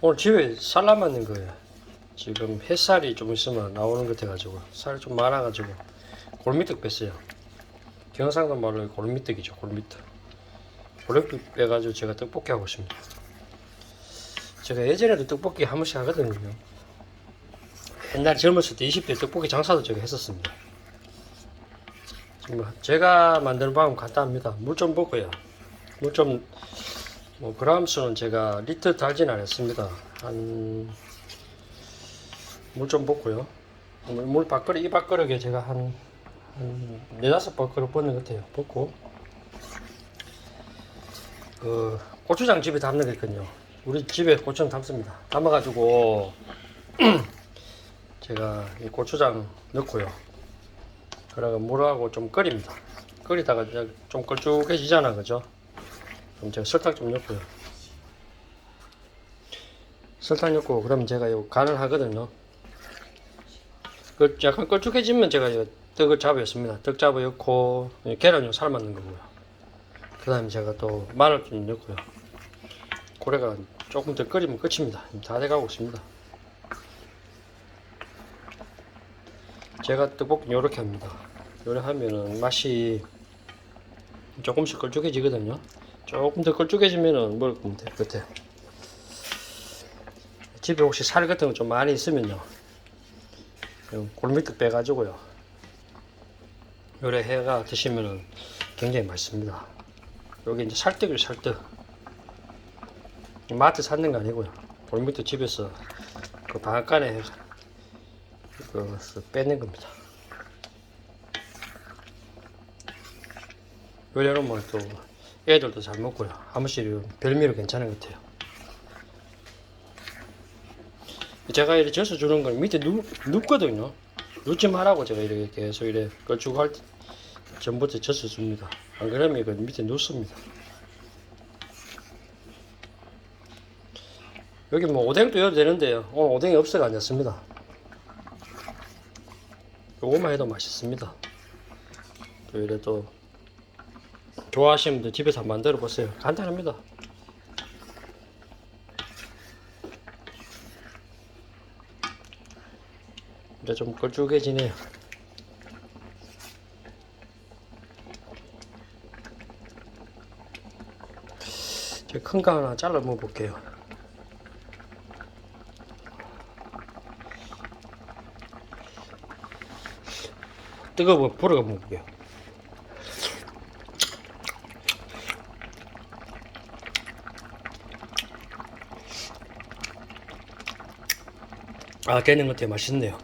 오늘 집에 살 남았는 거예요. 지금 햇살이 좀 있으면 나오는 것 같아가지고 살이 좀 많아가지고 골미떡 뺐어요. 경상도 말로 골미떡이죠. 골미떡. 골미떡 빼가지고 제가 떡볶이 하고 있습니다. 제가 예전에도 떡볶이 한 번씩 하거든요. 옛날 젊었을 때 20대 떡볶이 장사도 제가 했었습니다. 제가 만드는 방법은 간단합니다. 물 좀 붓고요. 물 좀, 뭐, 그람 수는 제가 리터 달진 않았습니다. 한, 물 좀 붓고요. 물, 물 밥그릇, 이 밥그릇에 제가 한, 한, 네다섯 밥그릇 붓는 것 같아요. 붓고, 그, 고추장 집에 담는 게 있거든요. 우리 집에 고추장 담습니다. 담아가지고, 제가 이 고추장 넣고요. 그러고 물하고 좀 끓입니다. 끓이다가 좀 걸쭉해지잖아, 그죠? 그럼 제가 설탕 좀 넣고요. 설탕 넣고 그럼 제가 요 간을 하거든요. 그 약간 걸쭉해지면 제가 이 떡을 잡아였습니다. 떡 잡아였고 계란 요 삶았는 거고요. 그 다음에 제가 또 마늘 좀 넣고요. 고래가 조금 더 끓이면 끝입니다. 다 돼가고 있습니다. 제가 떡볶이 요렇게 합니다. 요렇게 하면은 맛이 조금씩 걸쭉해지거든요. 조금 더 걸쭉해지면은 먹을 겁니다. 끝에. 집에 혹시 살 같은 거 좀 많이 있으면요. 골미떡 빼가지고요. 요래 해가 드시면은 굉장히 맛있습니다. 여기 이제 살떡이에요, 살떡. 마트 샀는 거 아니고요. 골미떡 집에서 그 방앗간에 그것을 빼는 겁니다. 요래놓으면 또 애들도 잘 먹고요. 한 번씩 별미로 괜찮은 것 같아요. 제가 이렇게 져서 주는 건 밑에 누, 눕거든요. 눕지 말라고 제가 이렇게 계속 이렇게 걸쭉할 때 전부터 져서 줍니다. 안 그러면 이거 밑에 눕습니다. 여기 뭐 오뎅도 넣어도 되는데요. 오늘 오뎅이 없어가 안 됐습니다. 요거만 해도 맛있습니다. 또 이래 또 좋아하시는 분들 집에서 만들어 보세요. 간단합니다. 이제 좀 걸쭉해지네요. 큰 거 하나 잘라 먹어볼게요. 뜨거워 불어가 먹을게요. 아, 깨는 것 같아요. 맛있네요.